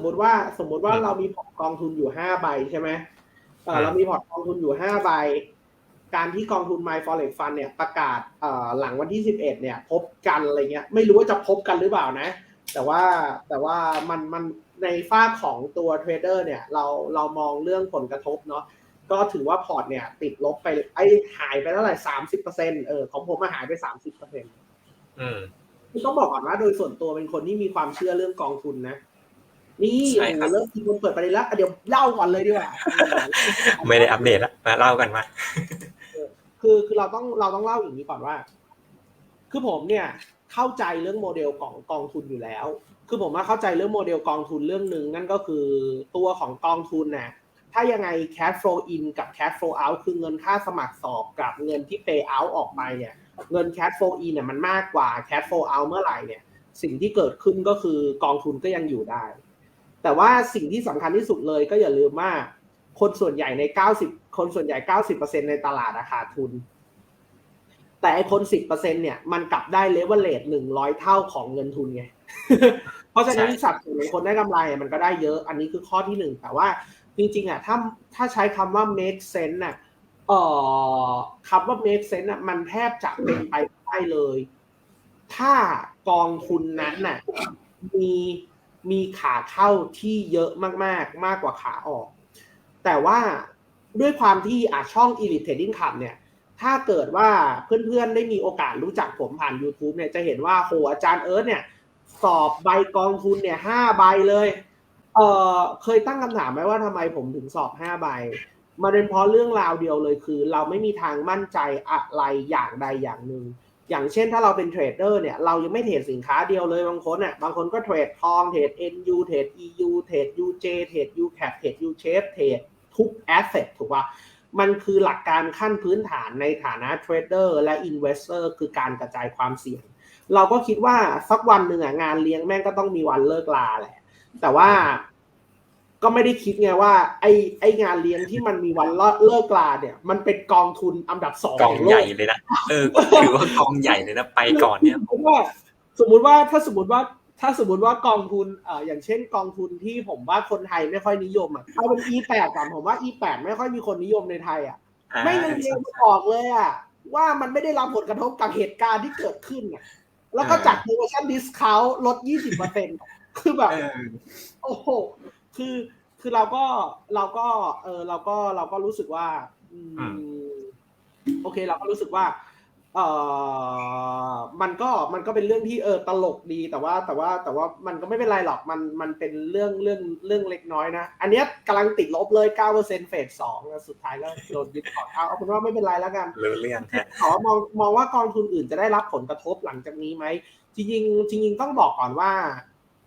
มมติว่าสมมติว่าเรามีพอร์ตกองทุนอยู่ห้าใบใช่ไหมเอ่อครับเรามีพอร์ตกองทุนอยู่ห้าใบ การที่กองทุน My Forex Fund เนี่ยประกาศเอ่อหลังวันที่สิบเอ็ดเนี่ย พบกันอะไรเงี้ย ไม่รู้ว่าจะพบกันหรือเปล่านะ แต่ว่าแต่ว่ามันมันในฝ้ากของตัวเทรดเดอร์เนี่ยเราเรามองเรื่องผลกระทบเนาะก็ถือว่าพอร์ตเนี่ย ติดลบไปไอ้หายไปเท่าไหร่สามสิบเปอร์เซ็นเออของผมมาหายไปสามสิบเปอร์เซ็นอืมต้องบอกก่อนว่าโดยส่วนตัวเป็นคนที่มีความเชื่อเรื่องกองทุนนะ นี่ใช่ครับโอ้โหเริ่มทีคนเปิดประเด็นแล้วอะเดี๋ยวเล่าก่อนเลยดีกว่า ไม่ได้อัปเดตแล้วมาเล่ากันมา คือคือเราต้องเราต้องเล่าอย่างนี้ก่อนว่า คือผมเนี่ยเข้าใจเรื่องโมเดลของกองทุนอยู่แล้ว คือผมมาเข้าใจเรื่องโมเดลกองทุนเรื่องหนึ่งนั่นก็คือตัวของกองทุนน่ะถ้ายังไง cash flow in กับ cash flow out คือเงินค่าสมัครสอบกับเงินที่ pay out ออกไปเนี่ย เงิน cash flow in เนี่ยมันมากกว่า cash flow out เมื่อไหร่เนี่ย สิ่งที่เกิดขึ้นก็คือกองทุนก็ยังอยู่ได้ แต่ว่าสิ่งที่สำคัญที่สุดเลยก็อย่าลืมว่าคนส่วนใหญ่ใน 90 คนส่วนใหญ่ 90%ในตลาดอะขาดทุน แต่ไอ้คน 10%เนี่ย มันกลับได้เลเวลเลท100เท่าของเงินทุนไง เพราะฉะนั้นใช่สัดส่วนของคนได้กำไรอะมันก็ได้เยอะ อันนี้คือข้อที่หนึ่ง แต่ว่าจริงๆอะถ้าถ้าใช้คำว่า make sense น่ะเอ่อคำว่า make sense น่ะมันแทบจะเป็นไปไม่ได้เลย ถ้ากองทุนนั้นน่ะมี มีขาเข้าที่เยอะมากๆมากกว่าขาออก แต่ว่าด้วยความที่อาช่อง Elite Trading Club เนี่ย ถ้าเกิดว่าเพื่อนๆได้มีโอกาสรู้จักผมผ่าน YouTube เนี่ยจะเห็นว่าโหอาจารย์เอิร์ธเนี่ย สอบใบกองทุนเนี่ยห้าใบเลยเออเคยตั้งคำถามไหมว่าทำไมผมถึงสอบห้าใบมันเป็นเพราะเรื่องราวเดียวเลยคือ เราไม่มีทางมั่นใจอะไรอย่างใดอย่างหนึ่ง อย่างเช่นถ้าเราเป็นเทรดเดอร์เนี่ยเรายังไม่เทรดสินค้าเดียวเลยบางคนอะบางคนก็เทรดทองเทรด NU เทรด EU เทรด UJ เทรด UCAP เทรด UCHF เทรดทุก asset ถูกป่ะมันคือหลักการขั้นพื้นฐานในฐานะเทรดเดอร์และ investor คือการกระจายความเสี่ยง เราก็คิดว่าสักวันหนึ่งอะงานเลี้ยงแม่งก็ต้องมีวันเลิกลาแหละ แต่ว่า ก็ไม่ได้คิดไงว่า ไอไองานเลี้ยงที่มันมีวันเลิกลาเนี่ย มันเป็นกองทุนอันดับสองกองของโลใหญ่กเลยนะเออถือว่ากองใหญ่เลยนะไปก่อนเนี่ยสมมติว่าสมมติว่าถ้าสมมติว่าถ้าสมมติว่ากองทุนเอ่ออย่างเช่นกองทุนที่ผมว่าคนไทยไม่ค่อยนิยมอะเอาเป็น E8 ก่อนผมว่า E8 ไม่ค่อยมีคนนิยมในไทยอะไม่ยังเรียงบอกเลยอะว่ามันไม่ได้รับผลกระทบกับเหตุการณ์ที่เกิดขึ้นอะแล้วก็จัดโปรโมชั่นดิสคาวลด 20%คือแบบเออโอ้โห คือคือเราก็เราก็เออเราก็เราก็รู้สึกว่าอืมอืโอเค เราก็รู้สึกว่า เออมันก็มันก็เป็นเรื่องที่เออตลกดีแต่ว่า แต่ว่าแต่ว่ามันก็ไม่เป็นไรหรอกมันมันเป็นเรื่องเรื่องเรื่องเล็กน้อยนะ อันเนี้ยกำลังติดลบเลย9%เฟสสองแล้วสุดท้ายก็โดนยึดก่อนเอาเอาเป็นว่าไม่เป็นไรแล้วกันรู้เรื่องฮะขอมองมองว่ากองทุนอื่นจะได้รับผลกระทบหลังจากนี้ไหมจริงๆจริงๆต้องบอกก่อนว่า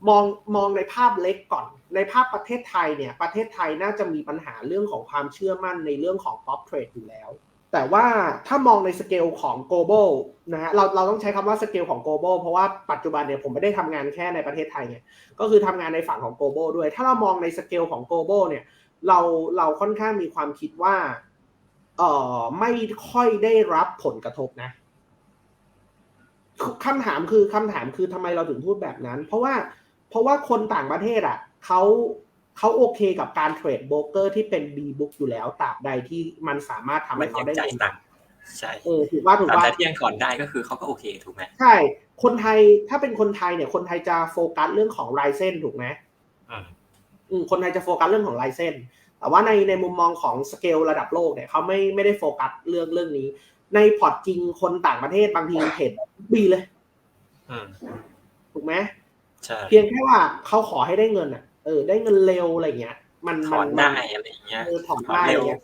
มองมองในภาพเล็กก่อน ในภาพประเทศไทยเนี่ย ประเทศไทยน่าจะมีปัญหาเรื่องของความเชื่อมั่นในเรื่องของ top trade อยู่แล้ว แต่ว่าถ้ามองในสเกลของ global นะฮะเราเราต้องใช้คำว่าสเกลของ global เพราะว่าปัจจุบันเนี่ยผมไม่ได้ทำงานแค่ในประเทศไทยเนี่ยก็คือทำงานในฝั่งของ global ด้วย ถ้าเรามองในสเกลของ global เนี่ยเราเราค่อนข้างมีความคิดว่าเอ่อไม่ค่อยได้รับผลกระทบนะคำถามคือคำถามคือทำไมเราถึงพูดแบบนั้น เพราะว่า เพราะว่าคนต่างประเทศอะเขาเขาโอเคกับการเทรดโบรกเกอร์ที่เป็น B book อยู่แล้วตราบใดที่มันสามารถทำมัให้นเขายังได้จ่ายเงินตังค์ใช่เออถูกว่าถูกตามว่าแต่เที่ยงก่อนได้ก็คือเขาก็โอเคถูกไหมใช่ คนไทยถ้าเป็นคนไทยเนี่ย คนไทยจะโฟกัสเรื่องของลายเส้นถูกไหมอืมอืมคนไทยจะโฟกัสเรื่องของลายเส้น แต่ว่าในในมุมมองของสเกลระดับโลกเนี่ยเขาไม่ไม่ได้โฟกัสเรื่องเรื่องนี้ ในพอร์ตจริงคนต่างประเทศบางทีเห็นบีเลยอืมถูกไหมใช่ เพียงแค่ว่าเขาขอให้ได้เงินอะ เออ ได้เงินเร็วอะไรเงี้ย มันถมัอนได้อะไรอย่างเงี้ยเออถอนได้อะไรเงี้ย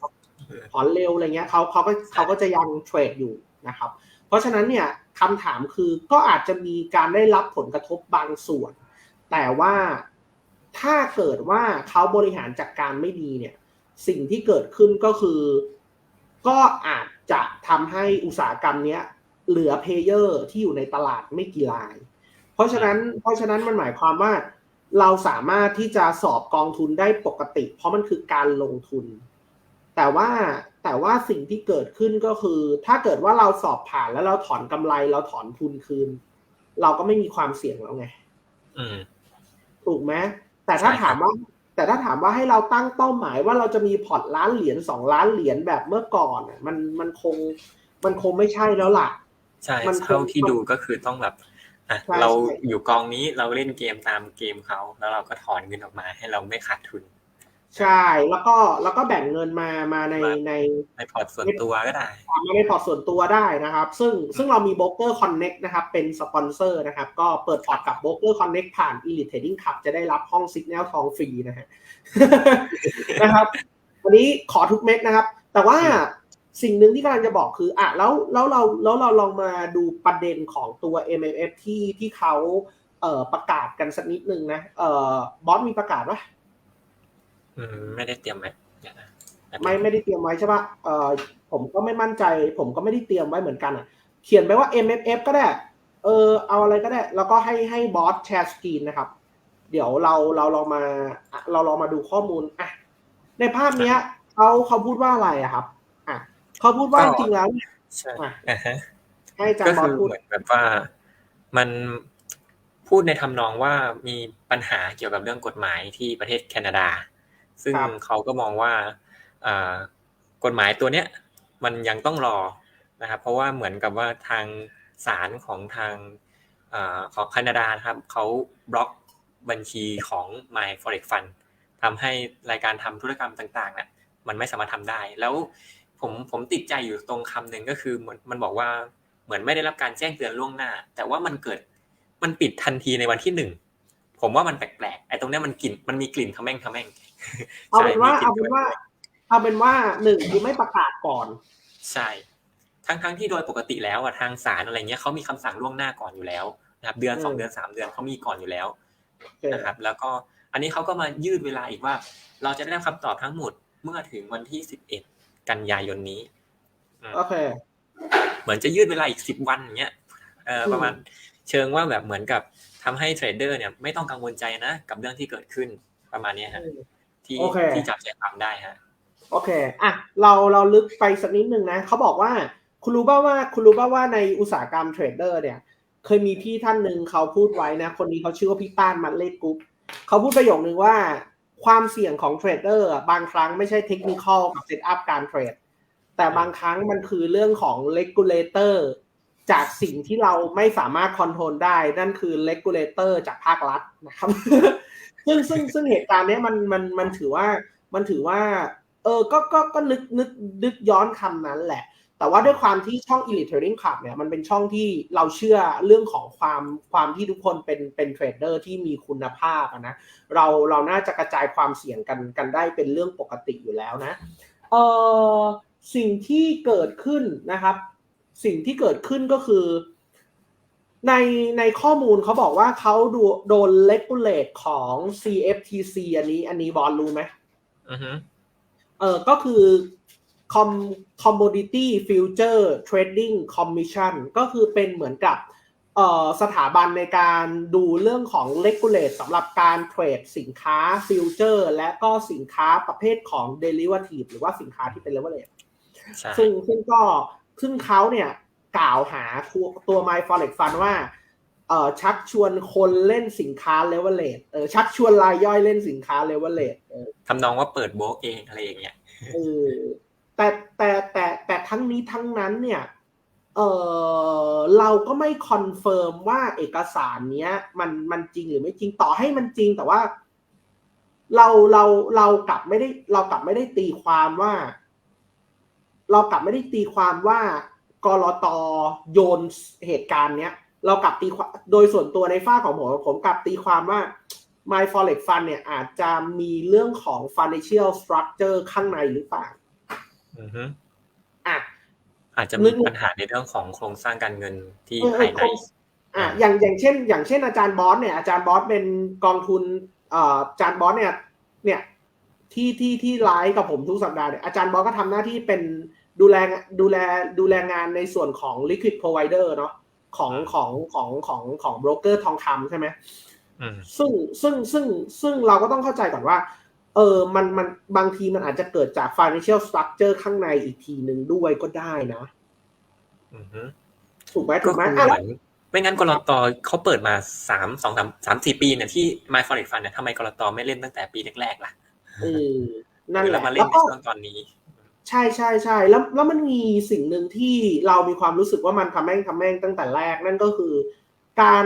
เออถอนเร็วอะไรเงี้ยเขาเขาก็เขาก็จะยังเทรดอยู่นะครับ เพราะฉะนั้นเนี่ยคำถามคือก็อาจจะมีการได้รับผลกระทบบางส่วน แต่ว่าถ้าเกิดว่าเขาบริหารจัดการไม่ดีเนี่ย สิ่งที่เกิดขึ้นก็คือ ก็อาจจะทำให้อุตสาหกรรมเนี้ยเหลือเพลเยอร์ที่อยู่ในตลาดไม่กี่รายเพ ราะฉะนั้นเพราะฉะนั้นมันหมายความว่า เราสามารถที่จะสอบกองทุนได้ปกติ เพราะมันคือการลงทุน แต่ว่าแต่ว่าสิ่งที่เกิดขึ้นก็คือ ถ้าเกิดว่าเราสอบผ่านแล้วเราถอนกำไรเราถอนทุนคืน เราก็ไม่มีความเสี่ยงแล้วไงอืมถูกไหมแต่ถ้าใช่ครับถามว่า แต่ถ้าถามว่าให้เราตั้งเป้าหมายว่าเราจะมีพอร์ตล้านเหรียญสองล้านเหรียญแบบเมื่อก่อนอะมันมันคง มันคงไม่ใช่แล้วล่ะ ใช่มันเท่าที่มันดูก็คือต้องแบบ อะใช่เราใช่อยู่กองนี้เราเล่นเกมตามเกมเขาแล้วเราก็ถอนเงินออกมาให้เราไม่ขาดทุน ใช่แล้วก็แล้วก็แบ่งเงินมามาในมาในในพอร์ตส่วนตัวก็ได้มาในพอร์ตส่วนตัวได้นะครับ ซึ่งซึ่งเรามี Broker Connect นะครับ เป็นสปอนเซอร์นะครับ ก็เปิดพอร์ตกับ Broker Connect ผ่าน Elite Trading Club จะได้รับห้อง Signal ทองฟรีนะฮะนะครับ วันนี้ขอทุกเม็ดนะครับ แต่ว่า สิ่งหนึ่งที่กำลังจะบอกคืออะแล้วแล้วเราแล้วเราลองมาดูประเด็นของตัว MMF ที่ที่เขาเอ่อประกาศกันสักนิดนึงนะเอ่อบอสมีประกาศปะอืมไม่ได้เตรียมไว้เดี๋ยวนะแป๊บนึงไม่ไม่ได้เตรียมไว้ใช่ปะเอ่อผมก็ไม่มั่นใจ ผมก็ไม่ได้เตรียมไว้เหมือนกันอะ เขียนไปว่า MFF ก็ได้ เออ เอาอะไรก็ได้ แล้วก็ให้ให้บอสแชร์สกรีนนะครับ เดี๋ยวเราเราลองมาอะเราลองมาดูข้อมูลอะในภาพเนี้ยเขาเขาพูดว่าอะไรอะครับอะ เขาพูดว่าจริงๆแล้วเนี่ยใช่อะอ่าฮะให้อาจารก็ย์บอคืสอพูดเหมือนแบบว่ามันพูดในทำนองว่ามีปัญหาเกี่ยวกับเรื่องกฎหมายที่ประเทศแคนาดา ซึ่งเขาก็มองว่าอ่ากฎหมายตัวเนี้ยมันยังต้องรอนะครับ เพราะว่าเหมือนกับว่าทางศาลของทางอาของแคนาดานะครับเขาบล็อกบัญชีของ My Forex Fund ทำให้รายการทำธุรกรรมต่างๆเนี่ยมันไม่สามารถทำได้ แล้ว ผมผมติดใจอยู่ตรงคำหนึ่งก็คือเหมือนมันบอกว่าเหมือนไม่ได้รับการแจ้งเตือนล่วงหน้า แต่ว่ามันเกิดมันปิดทันทีในวันที่หนึ่งผมว่ามันแปลกๆไอ้ตรงเนี้ยมันกลิ่นมันมีกลิ่นทะแม่งทะแม่งเอาเป็นว่าใช่มีกลิ่เอาเป็นว่าเอาเป็นว่าหนึ่งคือไม่ประกาศก่อน ใช่ทั้งทั้งที่โดยปกติแล้วอะทางศาลอะไรเงี้ยเขามีคำสั่งล่วงหน้าก่อนอยู่แล้วนะครับ เดือนสองอืมเดือนสามเดือนเขามีก่อนอยู่แล้วโอเคนะครับ แล้วก็อันนี้เขาก็มายืดเวลาอีกว่า เราจะได้รับคำตอบทั้งหมดเมื่อถึงวันที่สิบเอ็ด กันยายนนี้โอเคเหมือนจะยืดเวลาอีกสิบวันอย่างเงี้ยเอออืมประมาณเชิงว่าแบบเหมือนกับทำให้เทรดเดอร์เนี่ยไม่ต้องกังวลใจนะกับเรื่องที่เกิดขึ้นประมาณเนี้ยฮะที่โอเคที่จับใจความได้ฮะโอเคอะเราเราลึกไปสักนิดนึงนะเขาบอกว่าคุณรู้ป่าว่าคุณรู้ป่าว่าในอุตสาหกรรมเทรดเดอร์เนี่ย เคยมีพี่ท่านหนึ่งเขาพูดไว้นะ คนนี้เขาชื่อว่าพี่ต้านมันเลดกรุ๊ปเขาพูดประโยคนึงว่า ความเสี่ยงของเทรดเดอร์อะบางครั้งไม่ใช่เทคนิคอลกับเซตอัพการเทรด แต่บางครั้งมันคือเรื่องของเลกูลเลเตอร์จากสิ่งที่เราไม่สามารถคอนโทรลได้ นั่นคือเลกูลเลเตอร์จากภาครัฐนะครับ ซึ่งซึ่งซึ่งเหตุการณ์เนี้ยมันมันมันถือว่ามันถือว่า เออก็ก็ก็นึกนึกนึกย้อนคำนั้นแหละ แต่ว่าด้วยความที่ช่อง Elite Trading Club เนี่ยมันเป็นช่องที่เราเชื่อเรื่องของความความที่ทุกคนเป็นเป็นเทรดเดอร์ที่มีคุณภาพอะนะเราเราน่าจะกระจายความเสี่ยงกันกันได้เป็นเรื่องปกติอยู่แล้วนะเออสิ่งที่เกิดขึ้นนะครับ สิ่งที่เกิดขึ้นก็คือ ในในข้อมูลเขาบอกว่าเขาดูโดนเลกูเลตของ CFTC อันนี้ อันนี้บอลรู้ไหมอือฮึเออก็คือ Com Commodity Future Trading Commission ก็คือเป็นเหมือนกับเอ่อสถาบันในการดูเรื่องของ regulate สำหรับการเทรดสินค้าฟิวเจอร์และก็สินค้าประเภทของ derivative หรือว่าสินค้าที่เป็น leverage ใช่ซึ่งซึ่งก็ซึ่งเขาเนี่ยกล่าวหาตัวตัว My Forex Fund ว่าเอ่อชักชวนคนเล่นสินค้า leverage เออชักชวนรายย่อยเล่นสินค้า leverage เออทำนองว่าเปิดโบรกเองอะไรอย่างเงี้ยเออ แต่แต่แต่แต่ทั้งนี้ทั้งนั้นเนี่ยเออเราก็ไม่คอนเฟิร์มว่าเอกสารเนี้ย มันมันจริงหรือไม่จริงต่อให้มันจริงแต่ว่า เราเราเรากลับไม่ได้ เรากลับไม่ได้ตีความว่า เรากลับไม่ได้ตีความว่ากรตโยนเหตุการณ์เนี้ย เรากลับตีความโดยส่วนตัวในฝ้าของผมผมกลับตีความว่า My Forex Fund เนี่ยอาจจะมีเรื่องของ financial structure ข้างในหรือเปล่า อือฮึอะอาจจะนึมีกปัญหาในเรื่องของโครงสร้างการเงินที่เออเออภายในคงอะอย่างอย่างเช่น อย่างเช่นอาจารย์บอสเนี่ยอาจารย์บอสเป็นกองทุนเอ่ออาจารย์บอสเนี่ยเนี่ยที่ที่ที่ไลฟ์กับผมทุกสัปดาห์เนี่ยอาจารย์บอสก็ทำหน้าที่เป็นดูแลดูแลดูแลงานในส่วนของ liquid provider เนาะของของของของของโบรกเกอร์ทองคำใช่ไหมอืมซึ่งซึ่งซึ่งซึ่งเราก็ต้องเข้าใจก่อนว่า เออมันมันบางทีมันอาจจะเกิดจาก financial structure ข้างในอีกทีหนึ่งด้วยก็ได้นะอือฮึถูกไหมก็ถูกไหมคืออะเหแล้มืวอนไม่งั้นกรตเขาเปิดมาสามสองสามสามสี่ปีเนี่ยที่ My Forex Fund เนี่ยทำไมกรตไม่เล่นตั้งแต่ปีแรกๆล่ะเออนั่นหรือแหเราละมาเล่แล้นวในก็ช่วงตอนนี้ ใช่ใช่ใช่แล้วแล้วมันมีสิ่งหนึ่งที่เรามีความรู้สึกว่ามันทำแม่งทำแม่งตั้งแต่แรกนั่นก็คือ การ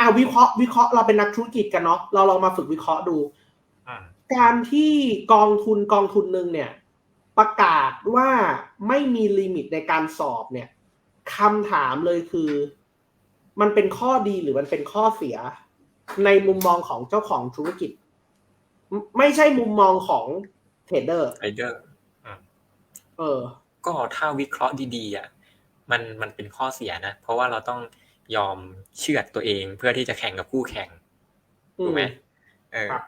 อ่าวิเคราะห์วิเคราะห์เราเป็นนักธุรกิจกันเนาะเราลองมาฝึกวิเคราะห์ดูอืม การที่กองทุนกองทุนหนึ่งเนี่ย ประกาศว่าไม่มีลิมิตในการสอบเนี่ยคำถามเลยคือ มันเป็นข้อดีหรือมันเป็นข้อเสีย ในมุมมองของเจ้าของธุรกิจ ไม่ไม่ใช่มุมมองของเทรดเดอร์ไรเดอร์เออ ก็ถ้าวิเคราะห์ดีๆอะมันมันเป็นข้อเสียนะ เพราะว่าเราต้องยอมเชื่อดตัวเองเพื่อที่จะแข่งกับคู่แข่งอืถูกไหมเออครับ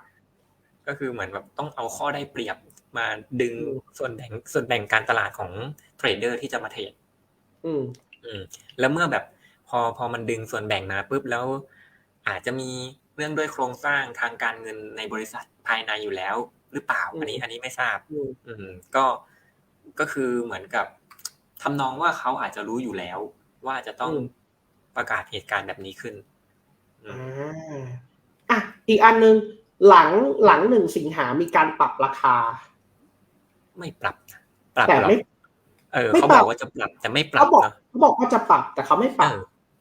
ก็คือเหมือนแบบต้องเอาข้อได้เปรียบมาดึงอืมส่วนแบ่งส่วนแบ่งการตลาดของเทรดเดอร์ที่จะมาเทรดอืมอืม แล้วเมื่อแบบพอพอมันดึงส่วนแบ่งมาปุ๊บแล้ว อาจจะมีเรื่องด้วยโครงสร้างทางการเงินในบริษัทภายในอยู่แล้ว หรือเปล่าอืมอันนี้อันนี้ไม่ทราบ อืมอืมก็ก็คือเหมือนกับทำนองว่าเขาอาจจะรู้อยู่แล้ว ว่าจะต้องประกาศเหตุการณ์แบบนี้ขึ้นอือ่ามอะอีกอันหนึ่ง หลังหลังหนึ่งสิงหามีการปรับราคา ไม่ปรับนะปรับแต่หรอไม่เออไม่เขาปบรัอบกว่าจะปรับแต่ไม่ปรัเขาบบอกเนาะเขาบอกว่าจะปรับแต่เขาไม่ปเอรับอ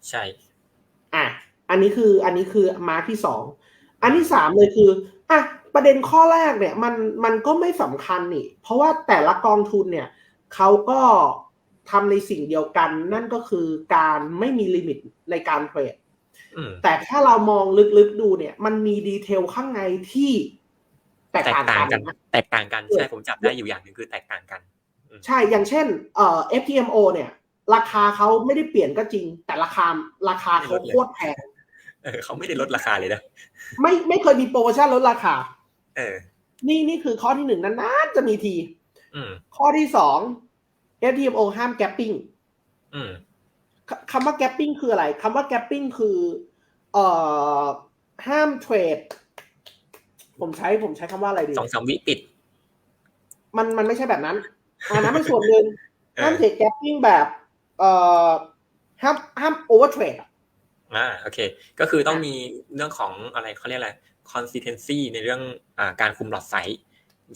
ใช่ อะอันนี้คืออันนี้คือมาร์คที่สองอันที่สามเลยคืออะประเด็นข้อแรกเนี่ยมันมันก็ไม่สำคัญนี่ เพราะว่าแต่ละกองทุนเนี่ยเขาก็ทำในสิ่งเดียวกัน นั่นก็คือการไม่มีลิมิตในการเทรดอืม แต่ถ้าเรามองลึกๆดูเนี่ย มันมีดีเทลข้างในที่แตกแตกต่างต่างกักันนแตกต่างกันเออใช่ผมจับได้อยู่อย่างหนึ่งคือแตกต่างกัน ใช่อย่างเช่นเอ่อ FTMO เนี่ย ราคาเขาไม่ได้เปลี่ยนก็จริง แต่ราคาราคาเขาโคตรแพงเออเขาไม่ได้ลดราคาเลยนะไม่ไม่เคยมีโปรโมชั่นลดราคา เออ นี่นี่คือข้อที่หนึ่งนานๆจะมีทีอืมข้อที่สอง FTMO ห้ามแกปปิ้งอืม คำว่าแกปปิ้งคืออะไรคำว่าแกปปิ้งคือเอ่อห้ามเทรด ผมใช้ผมใช้คำว่าอะไรดีสองสามวิปิด มันมันไม่ใช่แบบนั้นอันนั้นเป็นส่วนหนึ่งเออห้ามเทรดแกปปิ้งแบบเอ่อห้ามห้ามโอเวอร์เทรดอ่าโอเค ก็คือต้องมีเรื่องของอะไรเขาเรียกอะไร consistency ในเรื่องอ่าการคุมหลอดไซส์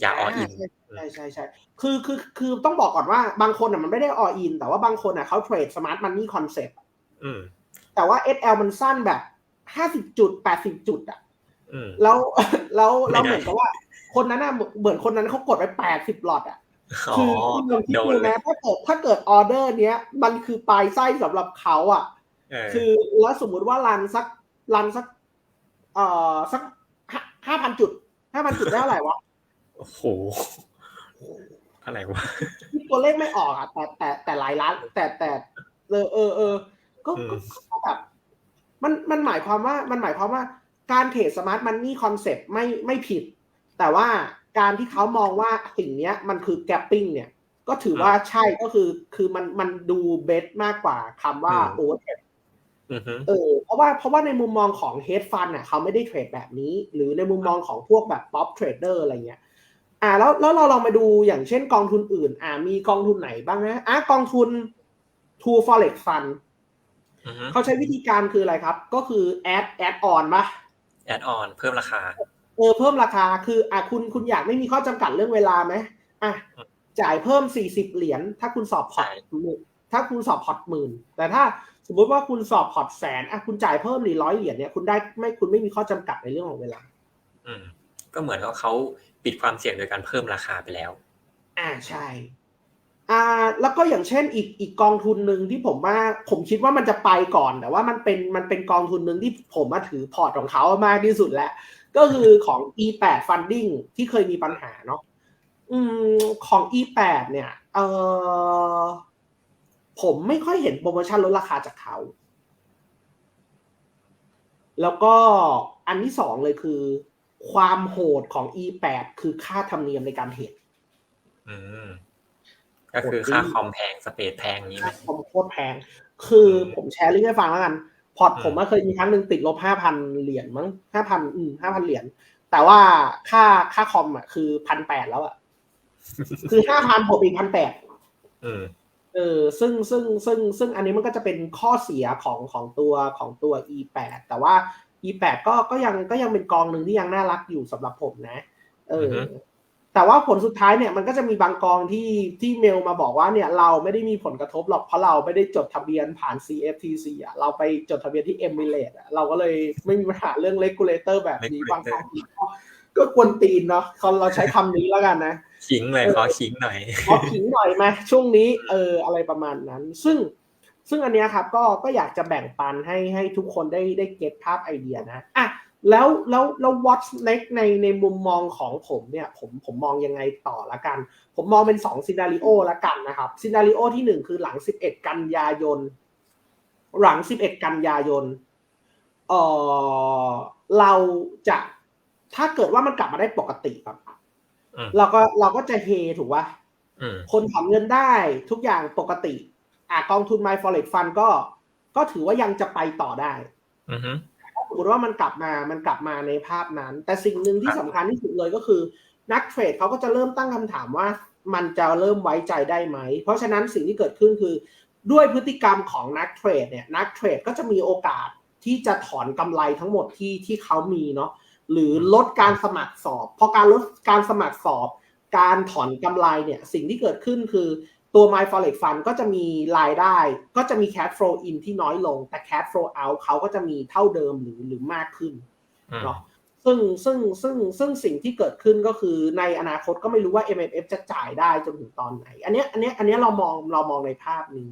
อย่าออินใช่ใช่ใช่คือคือคือต้องบอกก่อนว่าบางคนอะมันไม่ได้ออิน แต่ว่าบางคนอะเขาเทรดสมาร์ทมันนี่คอนเซ็ปต์อืมแต่ว่า SL มันสั้นแบบห้าสิบจุดแปดสิบจุด อะอืมแล้วแล้วแล้วไม่ได้เหมือนกับว่า คนนั้นน่ะเหมือนคนนั้นเขากดไปแปดสิบหลอดอะอ๋อคือคุณลองคิดโดนดูเลยนะถ้าเกิดถ้าเกิดออเดอร์เนี้ย มันคือปลายไส้สำหรับเขาอะเออคือแล้วสมมุติว่ารันสักรันสัก เอ่อสักห้าพันจุดห้าพันจุดได้เท่าไหร่วะ โอ้โห อะไรวะ ตัวเลขไม่ออกอะแต่แต่แต่หลายล้าน แต่แต่เออเออเออก็อืมก็ก็แบบมันมันหมายความว่ามันหมายความว่าการเทรดสมาร์ทมันนี่คอนเซ็ปต์ไม่ไม่ผิด แต่ว่าการที่เขามองว่าสิ่งเนี้ยมันคือแกปปิ้งเนี่ยก็ถือว่าใช่ก็คือคือมันมันดูเบสมากกว่าคำว่าโอเวอร์เทรดอือฮึเออเพราะว่าเพราะว่าในมุมมองของเฮดฟันอะเขาไม่ได้เทรดแบบนี้ หรือในมุมมองของพวกแบบป๊อปเทรดเดอร์อะไรเงี้ย อ่าแล้วแล้วเราลองมาดูอย่างเช่นกองทุนอื่น อ่ามีกองทุนไหนบ้างนะอะกองทุน True Forex Fund อือฮึเขาใช้วิธีการคืออะไรครับ ก็คือ add add on ปะแอดออนเพิ่มราคา เออเพิ่มราคาคืออะคุณคุณอยากไม่มีข้อจำกัดเรื่องเวลาไหมอะจ่ายเพิ่มสี่สิบเหรียญถ้าคุณสอบพอร์ตใช่หมื่นถ้าคุณสอบพอร์ตหมื่น แต่ถ้าสมมติว่าคุณสอบพอร์ตแสนอะคุณจ่ายเพิ่มหรือร้อยเหรียญเนี่ยคุณได้ไม่คุณไม่มีข้อจำกัดในเรื่องของเวลา อืมก็เหมือนกับเขา ปิดความเสี่ยงโดยการเพิ่มราคาไปแล้ว อ่าใช่อ่าแล้วก็อย่างเช่นอีกอีกกองทุนหนึ่งที่ผมว่าผมคิดว่ามันจะไปก่อน แต่ว่ามันเป็นมันเป็นกองทุนหนึ่งที่ผมมาถือพอร์ตของเขามากที่สุดแล้ว ก็คือของ E8 Funding ที่เคยมีปัญหาเนาะอืมของ E8 เนี่ยเออผมไม่ค่อยเห็นโปรโมชั่นลดราคาจากเขา แล้วก็อันที่สองเลยคือ ความโหดของ E8 คือค่าธรรมเนียมในการเทรดอืมก็คือค่าคอมแพงสเปซแพงนี้ไหมค่าคอมโคตรแพง คืออมผมแชร์ลิงก์ให้ฟังแล้วกัน พอร์ตอืมผมอะเคยมีครั้งหนึ่งติดลบห้าพันเหรียญมั้งห้าพันอืมห้าพันเหรียญ แต่ว่าค่าค่าคอมอะคือพันแปดแล้วอะ คือห้าพันผมอีกพันแปดอืมเเออซึ่งซึ่งซึ่งซึ่งอันนี้มันก็จะเป็นข้อเสียของของตัวของตัว e8 แต่ว่า e8 ก็ก็ยังก็ยังเป็นกองหนึ่งที่ยังน่ารักอยู่สำหรับผมนะ เอออือฮึแต่ว่าผลสุดท้ายเนี่ยมันก็จะมีบางกองที่ที่เมลมาบอกว่าเนี่ยเราไม่ได้มีผลกระทบหรอกเพราะเราไม่ได้จดทะเบียนผ่าน CFTC อะเราไปจดทะเบียนที่ Emirates อะเราก็เลยไม่มีปัญหาเรื่อง regulator แบบนี้ regulator บางกองก็ก็กวนตีนเนาะเขาเราใช้คำนี้แล้วกันนะขิงเลยขอขิงหน่อยขอขิงหน่อยไหมช่วงนี้เอออะไรประมาณนั้น ซึ่ง ซึ่งอันเนี้ยครับก็ก็อยากจะแบ่งปันให้ให้ทุกคนได้ได้เก็ตภาพไอเดียนะอะแล้วแล้วแล้ว what's next ในในมุมมองของผมเนี่ยผมผมมองยังไงต่อละกัน ผมมองเป็นสองซีนารีโอละกันนะครับซีนารีโอที่หนึ่งคือหลัง 11 กันยายน หลัง 11 กันยายนเออเราจะถ้าเกิดว่ามันกลับมาได้ปกติครับอืมเราก็เราก็จะเฮถูกป่ะอืมคนถอนเงินได้ทุกอย่างปกติ อะกองทุน My Forex Fund ก็ ก็ถือว่ายังจะไปต่อได้อือฮึถ้าสมมติว่ามันกลับมามันกลับมาในภาพนั้น แต่สิ่งหนึ่งที่ครับสำคัญที่สุดเลยก็คือ นักเทรดเขาก็จะเริ่มตั้งคำถามว่ามันจะเริ่มไว้ใจได้ไหม เพราะฉะนั้นสิ่งที่เกิดขึ้นคือ ด้วยพฤติกรรมของนักเทรดเนี่ยนักเทรดก็จะมีโอกาสที่จะถอนกำไรทั้งหมดที่ที่เขามีเนาะหรือลดการสมัครสอบ พอการลดการสมัครสอบ การถอนกำไรเนี่ยสิ่งที่เกิดขึ้นคือ ตัว My Forex Fund ก็จะมีรายได้ ก็จะมี cash flow in ที่น้อยลง แต่ cash flow out เขาก็จะมีเท่าเดิมหรือหรือมากขึ้นอืมเนาะซึ่งซึ่งซึ่งซึ่งสิ่งที่เกิดขึ้นก็คือในอนาคตก็ไม่รู้ว่า MMF จะจ่ายได้จนถึงตอนไหน อันเนี้ยอันเนี้ยอันเนี้ยเรามองเรามองในภาพนี้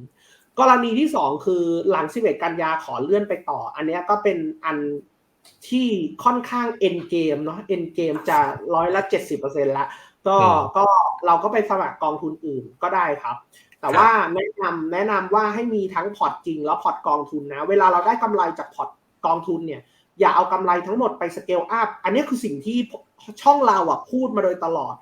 กรณีที่สองคือหลัง 11 กันยาขอเลื่อนไปต่อ อันเนี้ยก็เป็นอันที่ค่อนข้าง end game เนาะ end game จะร้อยละ 70%ละ ก็อืมก็เราก็ไปสมัครกองทุนอื่นก็ได้ครับ แต่ว่าแนะนำแนะนำว่าให้มีทั้งพอร์ตจริงแล้วพอร์ตกองทุนนะ เวลาเราได้กำไรจากพอร์ตกองทุนเนี่ย อย่าเอากำไรทั้งหมดไปสเกลอัพอันนี้คือสิ่งที่ช่องเราอะพูดมาโดยตลอด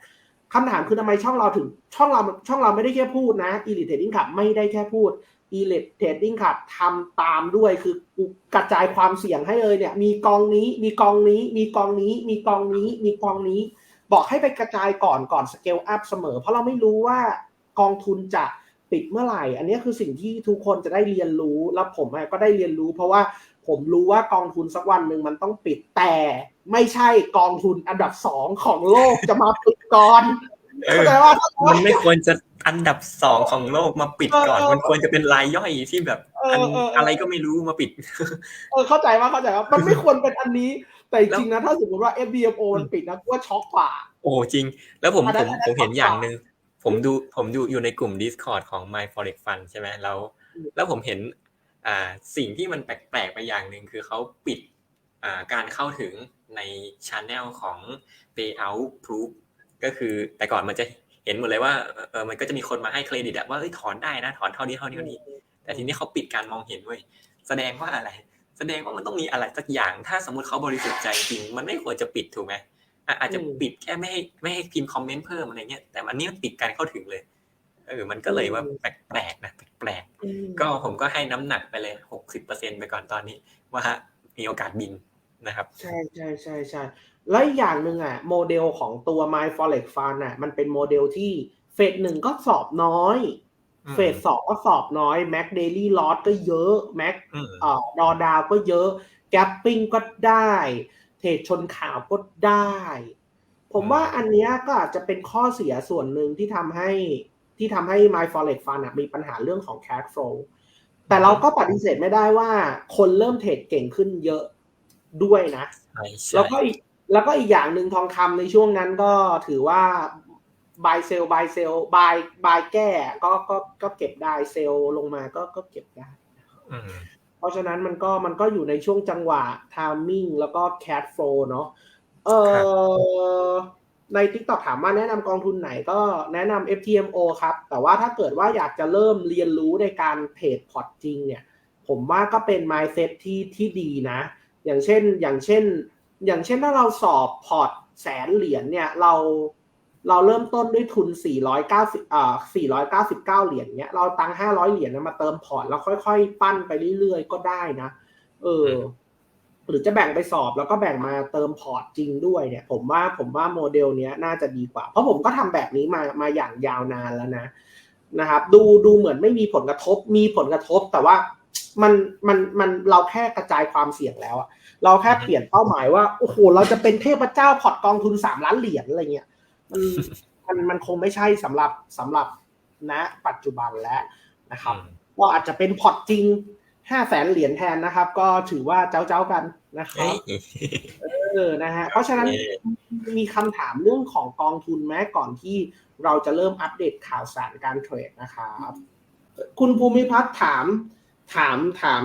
คำถามคือทำไมช่องเราถึงช่องเราช่องเราไม่ได้แค่พูดนะ Elite Trading Club ไม่ได้แค่พูด Elite Trading Club ทำตามด้วยคือกูกระจายความเสี่ยงให้เลยเนี่ย มีกองนี้มีกองนี้ มีกองนี้ มีกองนี้ มีกองนี้ บอกให้ไปกระจายก่อนก่อนสเกลอัพเสมอ เพราะเราไม่รู้ว่ากองทุนจะปิดเมื่อไหร่ อันนี้คือสิ่งที่ทุกคนจะได้เรียนรู้ แล้วผมอะก็ได้เรียนรู้ เพราะว่าผมรู้ว่ากองทุนสักวันหนึ่งมันต้องปิดแต่ไม่ใช่กองทุนอันดับสองของโลกจะมาปิดก่อนเออเข้าใจว่ามันไม่ควรจะอันดับสองของโลกมาปิดก่อนเออมันควรจะเป็นรายย่อยที่แบบเอออันเออเออออะไรก็ไม่รู้มาปิด เออเข้าใจว่าเข้าใจว่ามันไม่ควรเป็นอันนี้ แต่จริงๆนะถ้าสมมติว่า FBMO มันปิดนะกูว่าช็อกกว่า โอ้จริง แล้วผมอันนั้ผนมอันนั้นผมเห็นขออย่างหนึ่งผมดูผมดูอยู่ในกลุ่ม Discord ของ My Forex Fund ใช่ไหมแล้วอืมแล้วผมเห็นอ่าสิ่งที่มันแปลกๆไปอย่างหนึ่งคือเขาปิดอ่าการเข้าถึงในช anel ของ Payout Proof ก็คือแต่ก่อนมันจะเห็นหมดเลยว่าเออเออมันก็จะมีคนมาให้เครดิตอะว่าเอ้ยถอนได้นะถอนเท่านี้เท่านี้เท่านี้ แต่ทีนี้เขาปิดการมองเห็นเว้ยแสดงว่าอะไร แสดงว่ามันต้องมีอะไรสักอย่าง ถ้าสมมติเขาบริสุทธิ์ใจจริง มันไม่ควรจะปิดถูกไหมอะอาจจะอืมปิดแค่ไม่ให้ไม่ให้พิมพ์คอมเมนต์เพิ่มอะไรเงี้ย แต่อันนี้มันปิดการเข้าถึงเลย เออ มันก็เลยว่าแปลกๆนะแปลกอืมๆก็ผมก็ให้น้ำหนักไปเลยหกสิบเปอร์เซ็นไปก่อนตอนนี้ ว่ามีโอกาสบินนะครับ ใช่ใช่ใช่ใช่แล้วอีกอย่างหนึ่งอะ โมเดลของตัว My Forex Fund อะ มันเป็นโมเดลที่เฟสหนึ่งก็สอบน้อยอืม เฟสสองก็สอบน้อย Mac Daily Loss ก็เยอะ Mac อืมเอ่อดอดาวก็เยอะแกปปิ้งก็ได้ เทรดชนข่าวก็ได้ ผมว่าอันเนี้ยก็อาจจะเป็นข้อเสียส่วนหนึ่งที่ทำให้ที่ทำให้ My Forex Fund อะมีปัญหาเรื่องของ cash flow แต่เราก็ปฏิเสธไม่ได้ว่าคนเริ่มเทรดเก่งขึ้นเยอะด้วยนะใช่ใช่แล้วก็อีกแล้วก็อีกอย่างหนึ่งทองคำในช่วงนั้นก็ถือว่า บายเซลบายเซลบายบายแก้ก็ก็ก็เก็บได้เซลลงมาก็ก็เก็บได้อืมเพราะฉะนั้นมันก็มันก็อยู่ในช่วงจังหวะ timing แล้วก็ cash flow เนาะเออใน TikTok ถามว่าแนะนำกองทุนไหนก็แนะนำ FTMO ครับ แต่ว่าถ้าเกิดว่าอยากจะเริ่มเรียนรู้ในการเทรดพอร์ตจริงเนี่ย ผมว่าก็เป็น mindset ที่ที่ดีนะ อย่างเช่นอย่างเช่น อย่างเช่นถ้าเราสอบพอร์ตแสนเหรียญเนี่ยเรา เราเริ่มต้นด้วยทุน 490อ่า499 เหรียญเนี่ยเราตัง500เหรียญนะมาเติมพอร์ตแล้วค่อยๆ ปั้นไปเรื่อยๆ ก็ได้นะ เออ หรือจะแบ่งไปสอบแล้วก็แบ่งมาเติมพอร์ตจริงด้วยเนี่ย ผมว่าผมว่าโมเดลเนี้ยน่าจะดีกว่า เพราะผมก็ทำแบบนี้มามาอย่างยาวนานแล้วนะ นะครับ ดูดูเหมือนไม่มีผลกระทบ มีผลกระทบแต่ว่ามันมันมันเราแค่กระจายความเสี่ยงแล้วอะเราแค่เปลี่ยนเป้าหมายว่าโอ้โหเราจะเป็นเทพเจ้าพอร์ตกองทุนสามล้านเหรียญอะไรเงี้ย มันมันมันคงไม่ใช่สำหรับสำหรับณปัจจุบันแล้วนะครับก็อาจจะเป็นพอร์ตจริงห้าแสนเหรียญแทนนะครับ ก็ถือว่าเจ้าเจ้าๆกันนะครัเอ้บยเออนะฮะเพราะฉะนั้นเอ่อมีคำถามเรื่องของกองทุนแม้ก่อนที่เราจะเริ่มอัปเดตข่าวสารการเทรดนะครับคุณภูมิพัฒน์ถามถามถาม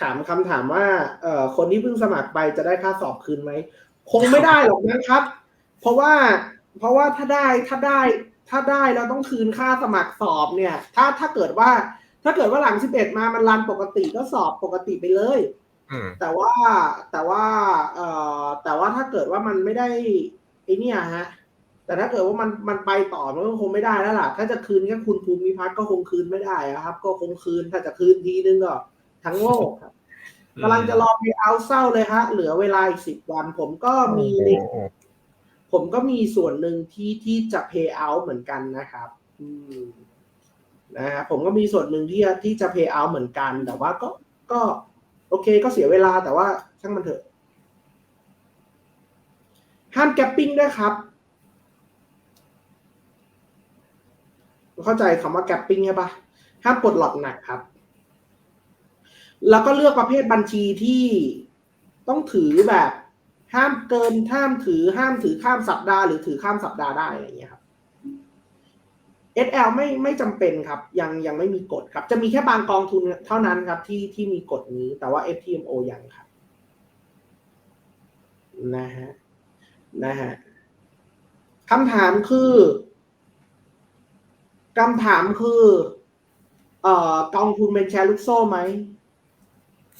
ถามคำถามว่าเอ่อคนที่เพิ่งสมัครไปจะได้ค่าสอบคืนไหม คงไม่ได้หรอกนะครับ เพราะว่าเพราะว่าถ้าได้ถ้าได้ ถ้าได้เราต้องคืนค่าสมัครสอบเนี่ย ถ้าถ้าเกิดว่า ถ้าเกิดว่าหลังสิบเอ็ดมามันรันปกติก็สอบปกติไปเลยอืมแต่ว่าแต่ว่าเอ่อแต่ว่าถ้าเกิดว่ามันไม่ได้ไอเนี่ยฮะ แต่ถ้าเกิดว่ามันมันไปต่อมันก็คงไม่ได้แล้วล่ะ ถ้าจะคืนแค่คุณภูมิพัฒน์ก็คงคืนไม่ได้อะครับ ก็คงคืนถ้าจะคืนทีนึงก็ ทั้งโลกครับกำลังจะรอไปเอาเศร้าเลยฮะ เหลือเวลาอีกสิบวัน ผมก็มีในโอ้โห ผมก็มีส่วนหนึ่งที่ที่จะ pay out เหมือนกันนะครับนะฮะผมก็มีส่วนหนึ่งที่จะที่จะ pay out เหมือนกัน แต่ว่าก็ก็ โอเคก็เสียเวลาแต่ว่าช่างมันเถอะ ห้ามแกปปิ้งด้วยครับ เข้าใจคำว่าแกปปิ้งใช่ปะห้ามปลดหลอดหนักครับ แล้วก็เลือกประเภทบัญชีที่ต้องถือแบบ ห้ามเกินห้ามถือห้ามถือข้ามสัปดาห์หรือถือข้ามสัปดาห์ได้อะไรอย่างเงี้ยครับ SL ไม่ไม่จำเป็นครับ ยังยังไม่มีกฎครับ จะมีแค่บางกองทุนเท่านั้นครับ ที่ที่มีกฎนี้แต่ว่า FTMO ยังครับนะฮะนะฮะคำถามคือคำถามคือ เอ่อกองทุนเป็นแชร์ลูกโซ่ไหม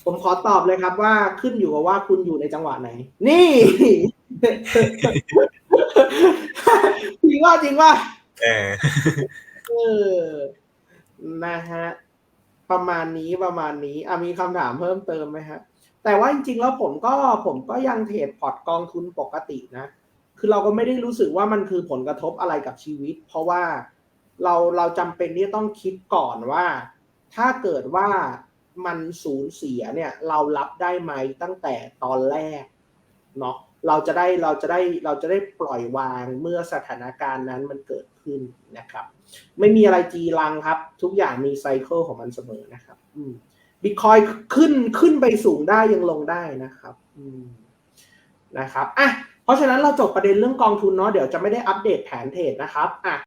ผมขอตอบเลยครับว่าขึ้นอยู่กับว่าคุณอยู่ในจังหวะไหน นี่จริงว่าจริงว่าเออเออนะฮะประมาณนี้ประมาณนี้อะมีคำถามเพิ่มเติมไหมฮะ แต่ว่าจริงๆแล้วผมก็ผมก็ยังเทรดพอร์ตกองทุนปกตินะ คือเราก็ไม่ได้รู้สึกว่ามันคือผลกระทบอะไรกับชีวิต เพราะว่าเราเราจำเป็นที่ต้องคิดก่อนว่า ถ้าเกิดว่า มันสูญเสียเนี่ย เรารับได้ไหมตั้งแต่ตอนแรกเนาะเราจะได้เราจะได้เราจะได้ปล่อยวางเมื่อสถานการณ์นั้นมันเกิดขึ้นนะครับ ไม่มีอะไรจีรังครับ ทุกอย่างมีไซเคิลของมันเสมอนะครับอืมบิตคอยขึ้นขึ้นไปสูงได้ยังลงได้นะครับอืมนะครับอะเพราะฉะนั้นเราจบประเด็นเรื่องกองทุนเนาะเดี๋ยวจะไม่ได้อัปเดตแผนเทรดนะครับอะ